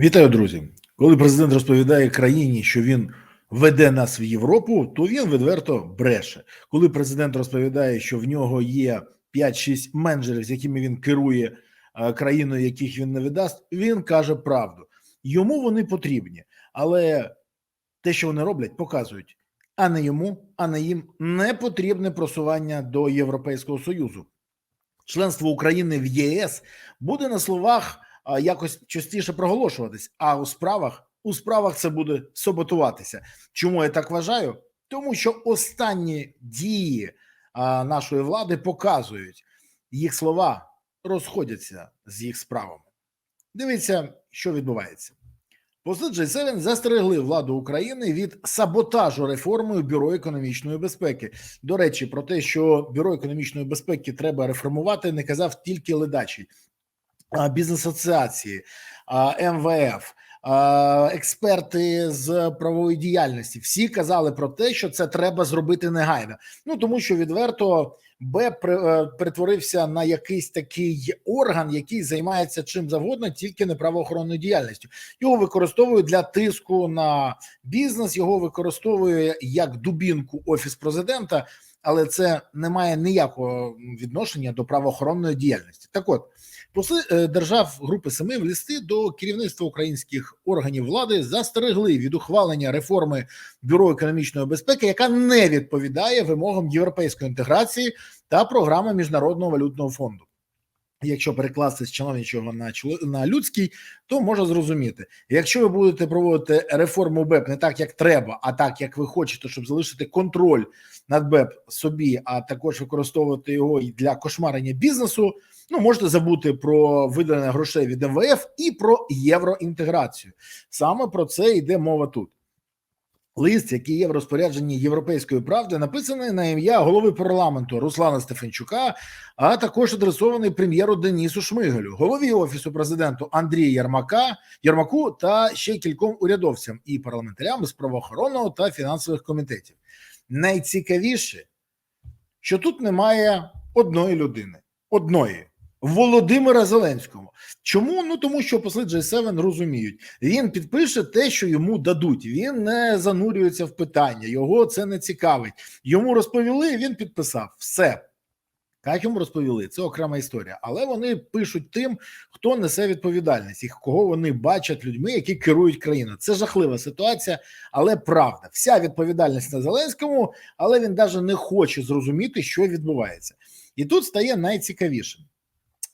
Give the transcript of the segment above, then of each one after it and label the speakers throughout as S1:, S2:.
S1: Вітаю, друзі. Коли президент розповідає країні, що він веде нас в Європу, то він відверто бреше. Коли президент розповідає, що в нього є 5-6 менеджерів, з якими він керує е, країною, яких він не видасть, він каже правду. Йому вони потрібні, але те, що вони роблять, показують. А не йому, а не їм не потрібне просування до Європейського союзу. Членство України в ЄС буде на словах якось частіше проголошуватись, а у справах у справах це буде саботуватися. Чому я так вважаю? Тому що останні дії нашої влади показують, їх слова розходяться з їх справами. Дивіться, що відбувається. Посли G7 застерегли владу України від саботажу реформою бюро економічної безпеки. До речі, про те, що бюро економічної безпеки треба реформувати, не казав тільки ледачий бізнес-асоціації, МВФ, експерти з правової діяльності. Всі казали про те, що це треба зробити негайно. Ну тому що відверто Б е, перетворився на якийсь такий орган, який займається чим завгодно, тільки не правоохоронною діяльністю. Його використовують для тиску на бізнес, його використовує як дубінку офіс президента, але це не має ніякого відношення до правоохоронної діяльності. Так от. Посли е, держав Групи Семи в листи до керівництва українських органів влади застерегли від ухвалення реформи бюро економічної безпеки, яка не відповідає вимогам європейської інтеграції та програми міжнародного валютного фонду. Якщо перекласти з чиновничого на на людський, то можна зрозуміти, якщо ви будете проводити реформу БЕП не так, як треба, а так як ви хочете, щоб залишити контроль над БЕП собі, а також використовувати його і для кошмарення бізнесу. Ну, можете забути про виділення грошей від МВФ і про євроінтеграцію. Саме про це йде мова тут. Лист, який є в розпорядженні Європейської правди, написаний на ім'я голови парламенту Руслана Стефанчука, а також адресований прем'єру Денісу Шмигалю, голові офісу президенту Андрія Ярмака, Ярмаку та ще кільком урядовцям і парламентарям з правоохоронного та фінансових комітетів. Найцікавіше, що тут немає одної людини, одної Володимира Зеленського. Чому? Ну тому що посли G7 розуміють, він підпише те, що йому дадуть. Він не занурюється в питання, його це не цікавить. Йому розповіли, він підписав все. Як йому розповіли, це окрема історія, але вони пишуть тим, хто несе відповідальність і кого вони бачать людьми, які керують країною. Це жахлива ситуація, але правда. Вся відповідальність на Зеленському, але він навіть не хоче зрозуміти, що відбувається. І тут стає найцікавішим.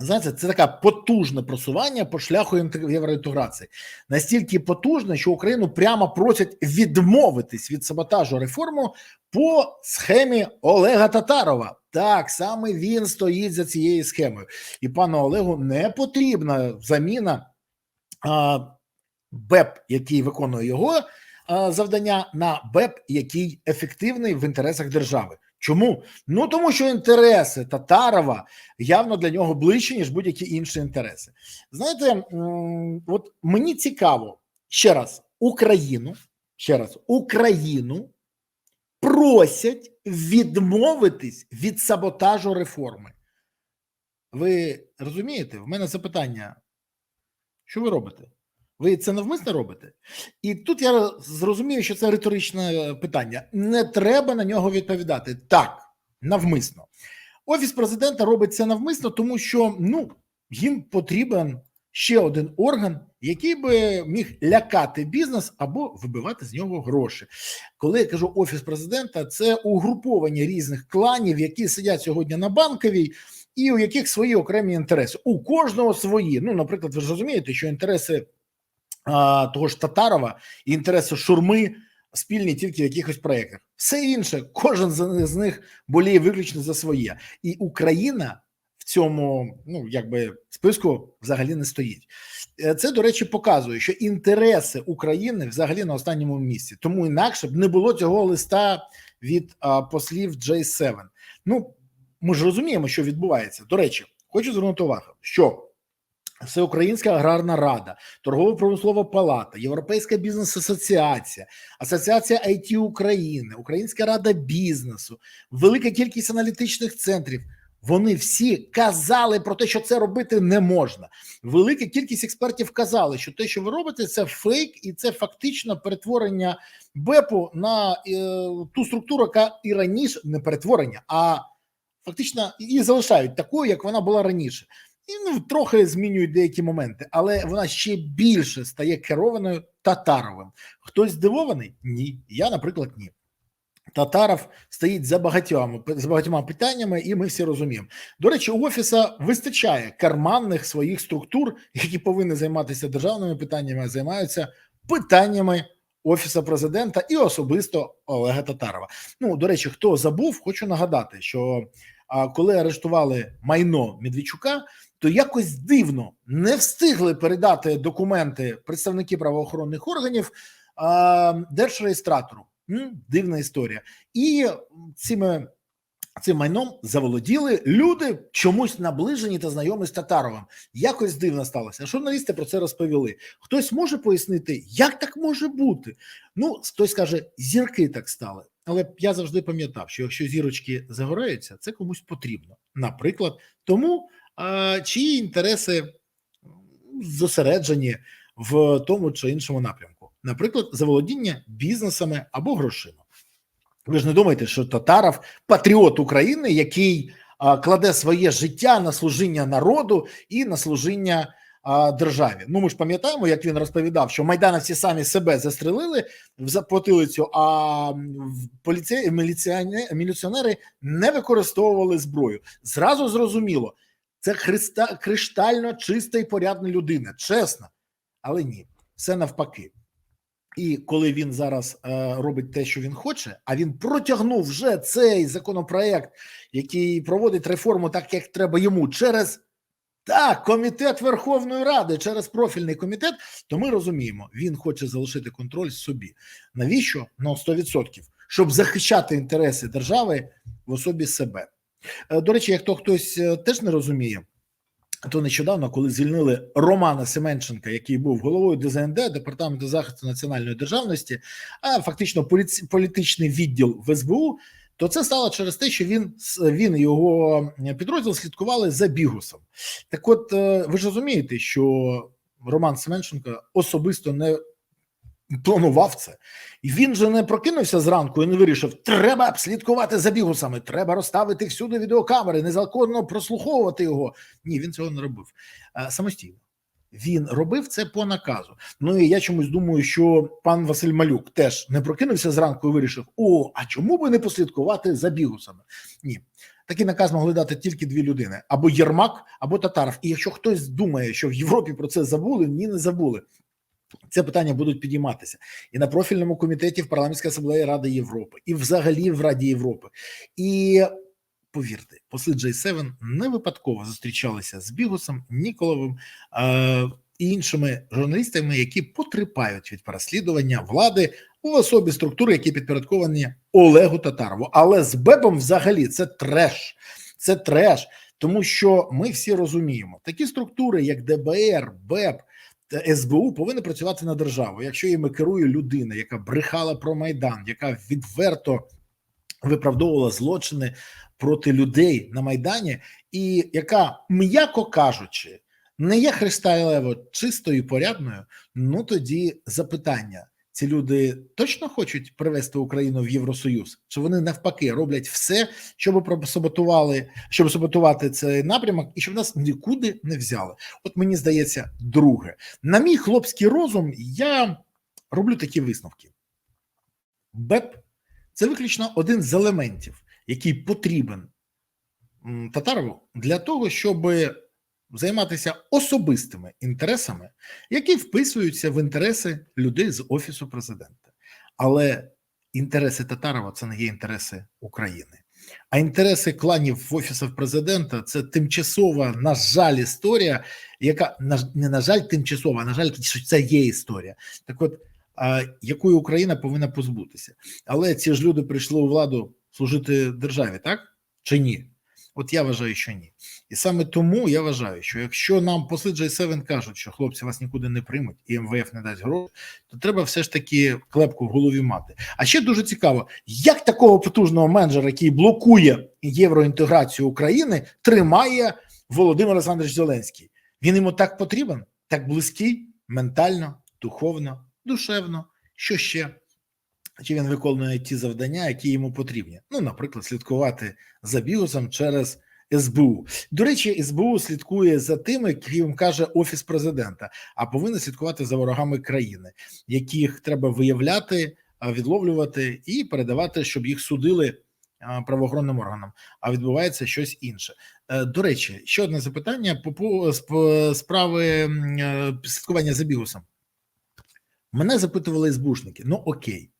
S1: Знаєте, це таке потужне просування по шляху євроінтеграції. Настільки потужне, що Україну прямо просять відмовитись від саботажу реформу по схемі Олега Татарова. Так саме він стоїть за цією схемою, і пану Олегу не потрібна заміна а, БЕП, який виконує його а, завдання, на БЕП, який ефективний в інтересах держави. Чому? Ну тому що інтереси Татарова явно для нього ближче, ніж будь-які інші інтереси. Знаєте, от мені цікаво ще раз Україну, ще раз Україну просять відмовитись від саботажу реформи. Ви розумієте? В мене запитання: що ви робите? Ви це навмисно робите? І тут я зрозумію, що це риторичне питання. Не треба на нього відповідати. Так, навмисно. Офіс президента робить це навмисно, тому що ну їм потрібен ще один орган, який би міг лякати бізнес або вибивати з нього гроші. Коли я кажу офіс президента, це угруповання різних кланів, які сидять сьогодні на банковій. І у яких свої окремі інтереси. У кожного свої. Ну, наприклад, ви ж розумієте, що інтереси того ж Татарова і інтереси Шурми спільні тільки в якихось проєктах. Все інше, кожен з з них боліє виключно за своє. І Україна в цьому ну якби списку взагалі не стоїть. Е, Це, до речі, показує, що інтереси України взагалі на останньому місці. Тому інакше б не було цього листа від а, послів J7. Ну ми ж розуміємо, що відбувається. До речі, хочу звернути увагу, що Всеукраїнська аграрна рада, торгово-промислова палата, Європейська бізнес-асоціація, Асоціація IT України, Українська рада бізнесу, велика кількість аналітичних центрів. Вони всі казали про те, що це робити не можна. Велика кількість експертів казали, що те, що ви робите, це фейк, і це фактично перетворення БЕПу на е, ту структуру, яка і раніше не перетворення, а фактично її залишають такою, як вона була раніше. І ну, трохи змінюють деякі моменти, але вона ще більше стає керованою Татаровим. Хтось здивований? Ні. Я, наприклад, ні. Татаров стоїть за багатьма за багатьма питаннями, і ми всі розуміємо. До речі, у офіса вистачає карманних своїх структур, які повинні займатися державними питаннями, а займаються питаннями офіса президента і особисто Олега Татарова. Ну до речі, хто забув, хочу нагадати, що коли арештували майно Медведчука, то якось дивно не встигли передати документи представники правоохоронних органів держреєстратору. Дивна історія, і цими цим майном заволоділи люди чомусь наближені та знайомі з Татаровим. Якось дивно сталося. Журналісти про це розповіли. Хтось може пояснити, як так може бути? Ну, хтось каже, зірки так стали. Але я завжди пам'ятав, що якщо зірочки загораються, це комусь потрібно. Наприклад, тому чиї інтереси зосереджені в тому чи іншому напрямку, наприклад, заволодіння бізнесами або грошима. Ви ж не думаєте, що Татаров патріот України, який кладе своє життя на служіння народу і на служіння державі. Ну ми ж пам'ятаємо, як він розповідав, що майдановці самі себе застрелили в потилицю, а поліці... міліціонери, міліціонери не використовували зброю. Зразу зрозуміло, це христа... криштально чиста і порядна людина, чесно, але ні, все навпаки. І коли він зараз е, робить те, що він хоче, а він протягнув вже цей законопроект, який проводить реформу так, як треба йому, через так, комітет Верховної Ради, через профільний комітет, то ми розуміємо, він хоче залишити контроль собі. Навіщо? Ну, 100%. щоб захищати інтереси держави в особі себе. Е, до речі, як то хтось е, теж не розуміє. То нещодавно, коли звільнили Романа Семенченка, який був головою ДЗНД департаменту захисту національної державності, а фактично поліці, політичний відділ в СБУ, то це стало через те, що він він і його підрозділ слідкували за бігусом. Так, от ви ж розумієте, що Роман Семенченко особисто не планував це, і він же не прокинувся зранку і не вирішив: треба слідкувати за бігусами, треба розставити всюди відеокамери, незаконно прослуховувати його. Ні, він цього не робив а, самостійно. Він робив це по наказу. Ну і я чомусь думаю, що пан Василь Малюк теж не прокинувся зранку і вирішив: о, а чому би не послідкувати за бігусами? Ні. Такий наказ могли дати тільки дві людини: або Єрмак, або Татаров. І якщо хтось думає, що в Європі про це забули, ні, не забули. Це питання будуть підійматися і на профільному комітеті в парламентській асамблеї Ради Європи, і взагалі в Раді Європи. І повірте, посли J7 не випадково зустрічалися з Бігусом, Ніколовим е і іншими журналістами, які потрапають від переслідування влади у особі структури, які підпорядковані Олегу Татарову. Але з Бебом взагалі це треш, це треш, тому що ми всі розуміємо такі структури, як ДБР, БЕП. СБУ повинна працювати на державу. Якщо їм керує людина, яка брехала про майдан, яка відверто виправдовувала злочини проти людей на майдані, і яка, м'яко кажучи, не є христайлево чистою і порядною, ну тоді запитання: ці люди точно хочуть привести Україну в Євросоюз? Чи вони навпаки роблять все, щоб саботували, щоб саботувати цей напрямок, і щоб нас нікуди не взяли? От мені здається, друге, на мій хлопський розум, я роблю такі висновки. БЕП це виключно один з елементів, який потрібен Татарову для того, щоб займатися особистими інтересами, які вписуються в інтереси людей з офісу президента. Але інтереси Татарова це не є інтереси України. А інтереси кланів в офісах президента це тимчасова, на жаль, історія, яка не на жаль, тимчасова, а на жаль, що це є історія. Так, от а, якою Україна повинна позбутися, але ці ж люди прийшли у владу служити державі, так чи ні? От я вважаю, що ні. І саме тому я вважаю, що якщо нам после J7 кажуть, що хлопці вас нікуди не приймуть і МВФ не дасть гроші, то треба все ж таки клепку в голові мати. А ще дуже цікаво, як такого потужного менеджера, який блокує євроінтеграцію України, тримає Володимир Олександрович Зеленський. Він йому так потрібен, так близький, ментально, духовно, душевно. Що ще? Чи він виконує ті завдання, які йому потрібні? Ну, наприклад, слідкувати за бігусом через СБУ. До речі, СБУ слідкує за тими, яким каже офіс президента, а повинен слідкувати за ворогами країни, яких треба виявляти, відловлювати і передавати, щоб їх судили правоохоронним органам. А відбувається щось інше. Е, До речі, ще одне запитання по по справи е, слідкування за бігусом. Мене запитували СБУшники. Ну окей.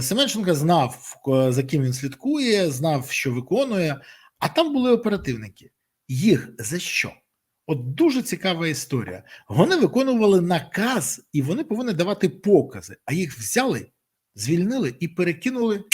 S1: Семенченко знав, за ким він слідкує, знав, що виконує, а там були оперативники. Їх за що? От дуже цікава історія. Вони виконували наказ, і вони повинні давати покази, а їх взяли, звільнили і перекинули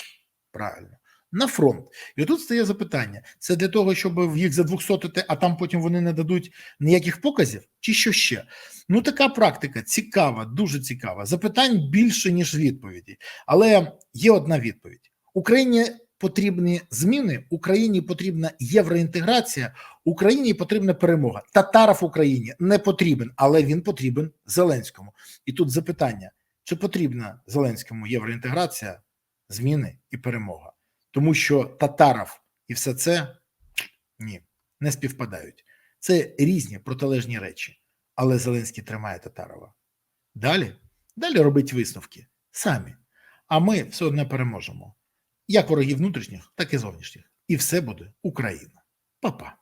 S1: правильно на фронт. І тут стає запитання: це для того, щоб їх задвухсотити, а там потім вони не дадуть ніяких показів, чи що ще? Ну, така практика цікава, дуже цікава. Запитань більше, ніж відповідей. Але є одна відповідь: Україні потрібні зміни, Україні потрібна євроінтеграція, Україні потрібна перемога. Татаров Україні не потрібен, але він потрібен Зеленському. І тут запитання: чи потрібна Зеленському євроінтеграція, зміни і перемога? Тому що Татаров і все це ні, не співпадають. Це різні протилежні речі. Але Зеленський тримає Татарова. Далі, далі робить висновки самі. А ми все одно переможемо. Як ворогів внутрішніх, так і зовнішніх. І все буде Україна. Па-па.